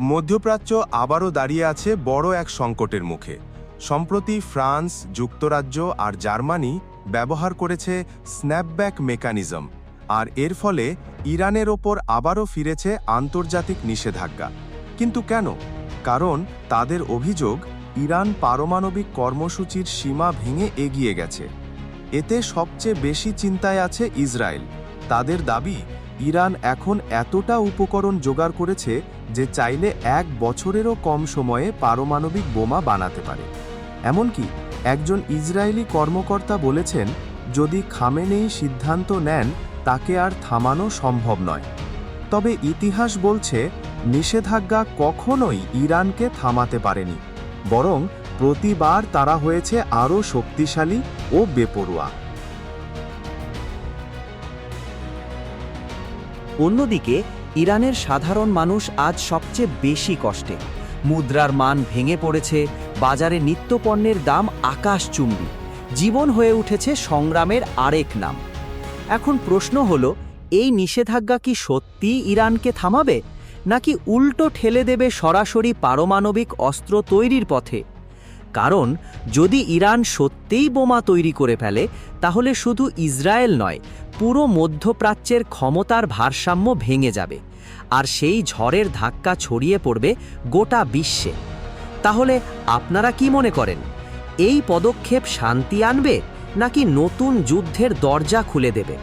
মধ্যপ্রাচ্য আবারও দাঁড়িয়ে আছে বড় এক সংকটের মুখে। সম্প্রতি ফ্রান্স, যুক্তরাজ্য আর জার্মানি ব্যবহার করেছে স্ন্যাপব্যাক মেকানিজম, আর এর ফলে ইরানের ওপর আবারও ফিরেছে আন্তর্জাতিক নিষেধাজ্ঞা। কিন্তু কেন? কারণ তাদের অভিযোগ, ইরান পারমাণবিক কর্মসূচির সীমা ভেঙে এগিয়ে গেছে। এতে সবচেয়ে বেশি চিন্তায় আছে ইসরায়েল। তাদের দাবি ইরান এখন এতটা উপকরণ জোগাড় করেছে যে চাইলে এক বছরেরও কম সময়ে পারমাণবিক বোমা বানাতে পারে। এমনকি একজন ইসরায়েলি কর্মকর্তা বলেছেন, যদি খামেনেই সিদ্ধান্ত নেন, তাকে আর থামানো সম্ভব নয়। তবে ইতিহাস বলছে, নিষেধাজ্ঞা কখনোই ইরানকে থামাতে পারেনি, বরং প্রতিবার তারা হয়েছে আরও শক্তিশালী ও বেপরোয়া। অন্যদিকে, ইরানের সাধারণ মানুষ আজ সবচেয়ে বেশি কষ্টে। মুদ্রার মান ভেঙে পড়েছে, বাজারে নিত্যপণ্যের দাম আকাশচুম্বী। জীবন হয়ে উঠেছে সংগ্রামের আরেক নাম। এখন প্রশ্ন হল, এই নিষেধাজ্ঞা কি সত্যি ইরানকে থামাবে? নাকি উল্টো ঠেলে দেবে সরাসরি পারমাণবিক অস্ত্র তৈরির পথে? কারণ, যদি ইরান সত্যিই বোমা তৈরি করে ফেলে, তাহলে শুধু ইসরায়েল নয় পুরো মধ্যপ্রাচ্যের ক্ষমতার ভারসাম্য ভেঙে যাবে, আর সেই ঝড়ের ধাক্কা ছড়িয়ে পড়বে গোটা বিশ্বে। তাহলে আপনারা কি মনে করেন, এই পদক্ষেপ শান্তি আনবে নাকি নতুন যুদ্ধের দরজা খুলে দেবে?